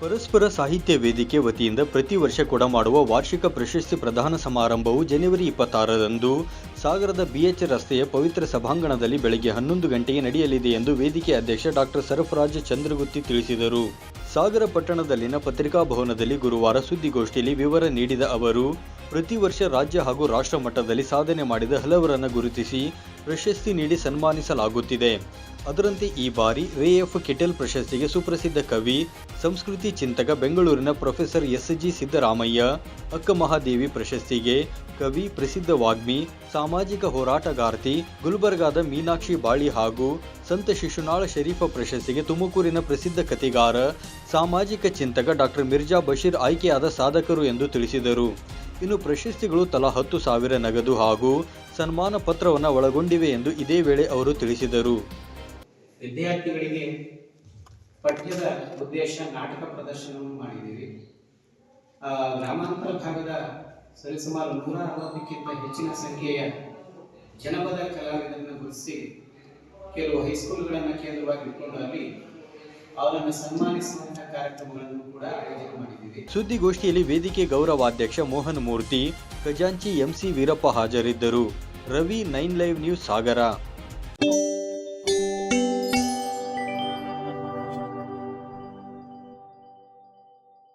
ಪರಸ್ಪರ ಸಾಹಿತ್ಯ ವೇದಿಕೆ ವತಿಯಿಂದ ಪ್ರತಿ ವರ್ಷ ಕೊಡಮಾಡುವ ವಾರ್ಷಿಕ ಪ್ರಶಸ್ತಿ ಪ್ರದಾನ ಸಮಾರಂಭವು ಜನವರಿ ಇಪ್ಪತ್ತಾರರಂದು ಸಾಗರದ ಬಿಎಚ್ ರಸ್ತೆಯ ಪವಿತ್ರ ಸಭಾಂಗಣದಲ್ಲಿ ಬೆಳಗ್ಗೆ ಹನ್ನೊಂದು ಗಂಟೆಗೆ ನಡೆಯಲಿದೆ ಎಂದು ವೇದಿಕೆ ಅಧ್ಯಕ್ಷ ಡಾಕ್ಟರ್ ಸರಫರಾಜ್ ಚಂದ್ರಗುತ್ತಿ ತಿಳಿಸಿದರು. ಸಾಗರ ಪಟ್ಟಣದಲ್ಲಿನ ಪತ್ರಿಕಾ ಭವನದಲ್ಲಿ ಗುರುವಾರ ಸುದ್ದಿಗೋಷ್ಠಿಯಲ್ಲಿ ವಿವರ ನೀಡಿದ ಅವರು, ಪ್ರತಿ ವರ್ಷ ರಾಜ್ಯ ಹಾಗೂ ರಾಷ್ಟ್ರ ಮಟ್ಟದಲ್ಲಿ ಸಾಧನೆ ಮಾಡಿದ ಹಲವರನ್ನು ಗುರುತಿಸಿ ಪ್ರಶಸ್ತಿ ನೀಡಿ ಸನ್ಮಾನಿಸಲಾಗುತ್ತಿದೆ. ಅದರಂತೆ ಈ ಬಾರಿ ರೇ ಎಫ್ ಕೆಟೆಲ್ ಪ್ರಶಸ್ತಿಗೆ ಸುಪ್ರಸಿದ್ಧ ಕವಿ, ಸಂಸ್ಕೃತಿ ಚಿಂತಕ ಬೆಂಗಳೂರಿನ ಪ್ರೊಫೆಸರ್ ಎಸ್ ಜಿ ಸಿದ್ದರಾಮಯ್ಯ, ಅಕ್ಕ ಮಹಾದೇವಿ ಪ್ರಶಸ್ತಿಗೆ ಕವಿ ಪ್ರಸಿದ್ಧ ವಾಗ್ಮಿ, ಸಾಮಾಜಿಕ ಹೋರಾಟಗಾರ್ತಿ ಗುಲ್ಬರ್ಗಾದ ಮೀನಾಕ್ಷಿ ಬಾಳಿ ಹಾಗೂ ಸಂತ ಶಿಶುನಾಳ ಶರೀಫ ಪ್ರಶಸ್ತಿಗೆ ತುಮಕೂರಿನ ಪ್ರಸಿದ್ಧ ಕಥೆಗಾರ, ಸಾಮಾಜಿಕ ಚಿಂತಕ ಡಾಕ್ಟರ್ ಮಿರ್ಜಾ ಬಶೀರ್ ಆಯ್ಕೆಯಾದ ಸಾಧಕರು ಎಂದು ತಿಳಿಸಿದರು. ಇನ್ನು ಪ್ರಶಸ್ತಿಗಳು ತಲಾ ಹತ್ತು ಸಾವಿರ ನಗದು ಹಾಗೂ ಸನ್ಮಾನ ಪತ್ರವನ್ನು ಒಳಗೊಂಡಿವೆ ಎಂದು ಇದೇ ವೇಳೆ ಅವರು ತಿಳಿಸಿದರು. ವಿದ್ಯಾರ್ಥಿಗಳಿಗೆ ಪಠ್ಯದ ಉದ್ದೇಶ ನಾಟಕ ಪ್ರದರ್ಶನವನ್ನು ಮಾಡಿದ್ದೀವಿ. ಗ್ರಾಮಾಂತರ ಭಾಗದ ಸರಿಸುಮಾರು ನೂರ ಅರವತ್ತಕ್ಕಿಂತ ಹೆಚ್ಚಿನ ಸಂಖ್ಯೆಯ ಜನಪದ ಕಲಾವಿದರನ್ನು ಗುರುತಿಸಿ ಕೆಲವು ಹೈಸ್ಕೂಲ್ಗಳನ್ನು ಕೇಂದ್ರವಾಗಿ ಇಟ್ಕೊಂಡು ಅಲ್ಲಿ ಅವರನ್ನು ಸನ್ಮಾನಿಸುವಂತಹ ಕಾರ್ಯಕ್ರಮಗಳನ್ನು ಕೂಡ ಆಯೋಜನೆ ಮಾಡಿದ್ದೀವಿ. ಸುದ್ದಿಗೋಷ್ಠಿಯಲ್ಲಿ ವೇದಿಕೆ ಗೌರವಾಧ್ಯಕ್ಷ ಮೋಹನ್ ಮೂರ್ತಿ ಖಜಾಂಚಿ ಎಂಸಿ ವೀರಪ್ಪ ಹಾಜರಿದ್ದರು. Ravi nine live news Sagara.